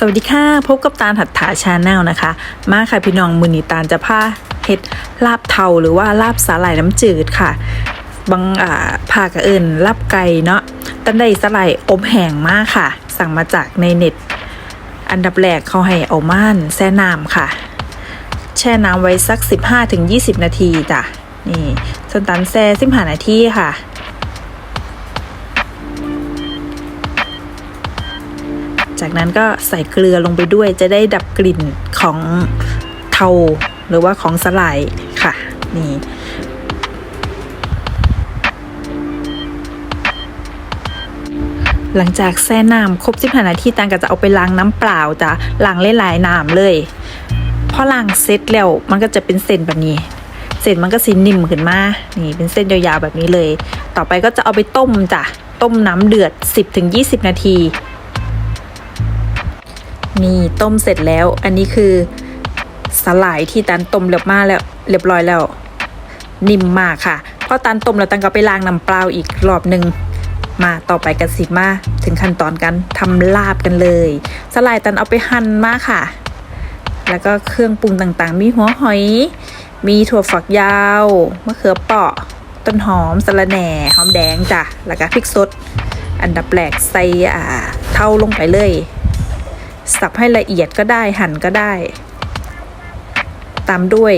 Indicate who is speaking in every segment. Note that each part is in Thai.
Speaker 1: สวัสดีค่ะ พบกับตาลหัตถาชาแนลนะคะ มาค่ะพี่น้องมือนีตาลจะพาเฮ็ดลาบเทาหรือว่าลาบสาหร่ายน้ำจืดค่ะ บางอ่าพากระเอินลาบไก่เนาะตันได้สาหร่ายอบแห้งมากค่ะ สั่งมาจากในเน็ต อันดับแรกเขาให้เอาม่านแช่น้ำค่ะ แช่น้ำไว้สัก 15-20 นาทีจ้ะนี่ส่วนตันแช่15นาทีค่ะ จากนั้นก็ใส่เกลือลงไปด้วยจะได้ดับกลิ่นของเทาหรือว่าของสลายค่ะ นี่หลังจากแช่น้ำครบ15นาทีตังก็จะเอาไปล้างน้ำเปล่าจ้ะล้างหลายๆน้ำเลยพอล้างเสร็จแล้วมันก็จะเป็นเส้นแบบนี้ เส้นมันก็สินิ่มขึ้นมา นี่เป็นเส้นยาวๆแบบนี้เลย ต่อไปก็จะเอาไปต้มจ้ะ ต้มน้ำเดือด 10-20 นาที นี่ต้มเสร็จแล้ว อันนี้คือสลายที่ตันต้มเรียบมาแล้ว เรียบร้อยแล้ว นิ่มมากค่ะพอตันต้มแล้วตันก็ไปล้างน้ำเปล่าอีกรอบหนึ่งมาต่อไปกันสิมาถึงขั้นตอนการทำลาบกันเลย สลายตันเอาไปหั่นมาค่ะ แล้วก็เครื่องปรุงต่างๆ มีหัวหอย มีถั่วฝักยาวมะเขือเปราะ ต้นหอมสะระแหน่หอมแดงจ้ะแล้วก็พริกสดอันดับแรกใส่อ่าเท่าลงไปเลย สับให้ละเอียดก็ได้หั่นก็ได้ ตามด้วย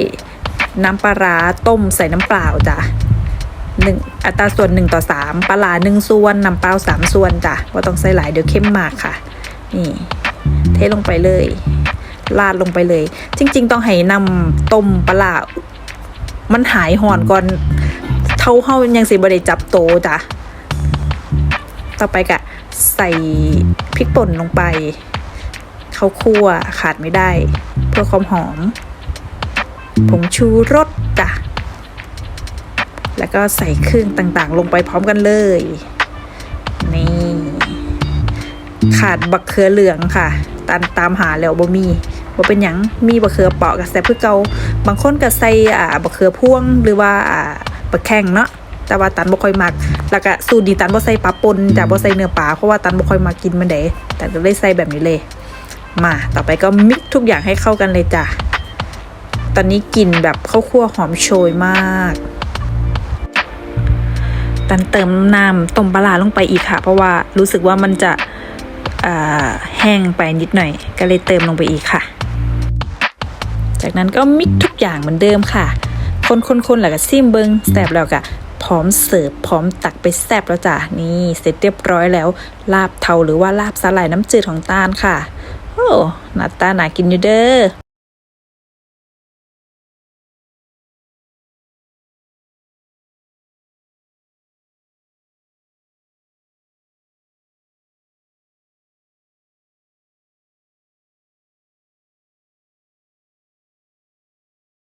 Speaker 1: น้ำปลาร้าต้มใส่น้ำเปล่าจ้ะหนึ่งอัตราส่วนหนึ่งต่อสามปลาร้าหนึ่งส่วนน้ำเปล่าสามส่วนจ้ะว่าต้องใส่หลายเดี๋ยวเข้มมากค่ะ นี่ เทลงไปเลยราดลงไปเลย จริง ๆ ต้องให้นำต้มปลาร้ามันหายห่อนก่อน เท่าเฮายังสิบ่ได้จับโตจ้ะ ต่อไปกะใส่พริกป่นลงไป ข้าวคั่วขาดไม่ได้ เพื่อความหอม ผงชูรสจ้ะ แล้วก็ใส่เครื่องต่างๆ ลงไปพร้อมกันเลย นี่ ขาดบักเขือเหลืองค่ะตามตามหาแล้วบ่มีบ่เป็นหยังมีบักเขือเปาะกับแซ่บเพื่อเกาบางคนก็ใส่อ่าบักเขือพ่วงหรือว่าอ่าบักแข้งเนาะแต่ว่าตันบ่ค่อยมัก แล้วก็สูตรนี้ตันบ่ใส่ปลาปนจ้ะบ่ใส่เนื้อปลาเพราะว่าตันบ่ค่อยมากินมันเด้แต่ก็เลยใส่แบบนี้เลย มาต่อไปก็มิกทุกอย่างให้เข้ากันเลยจ้ะ ตอนนี้กลิ่นแบบข้าวคั่วหอมโชยมากตันเติมน้ำต้มปลาลงไปอีกค่ะ เพราะว่ารู้สึกว่ามันจะแห้งไปนิดหน่อย ก็เลยเติมลงไปอีกค่ะ จากนั้นก็มิกทุกอย่างเหมือนเดิมค่ะ คนๆๆแล้วก็ซิมเบิงแซบแล้วก็พร้อมเสิร์ฟพร้อมตักไปแซบแล้วจ้ะนี่เสร็จเรียบร้อยแล้ว ลาบเทาหรือว่าลาบสาหร่ายน้ำจืดของตาลค่ะ หน้าตาน่ากินอยู่เด้อ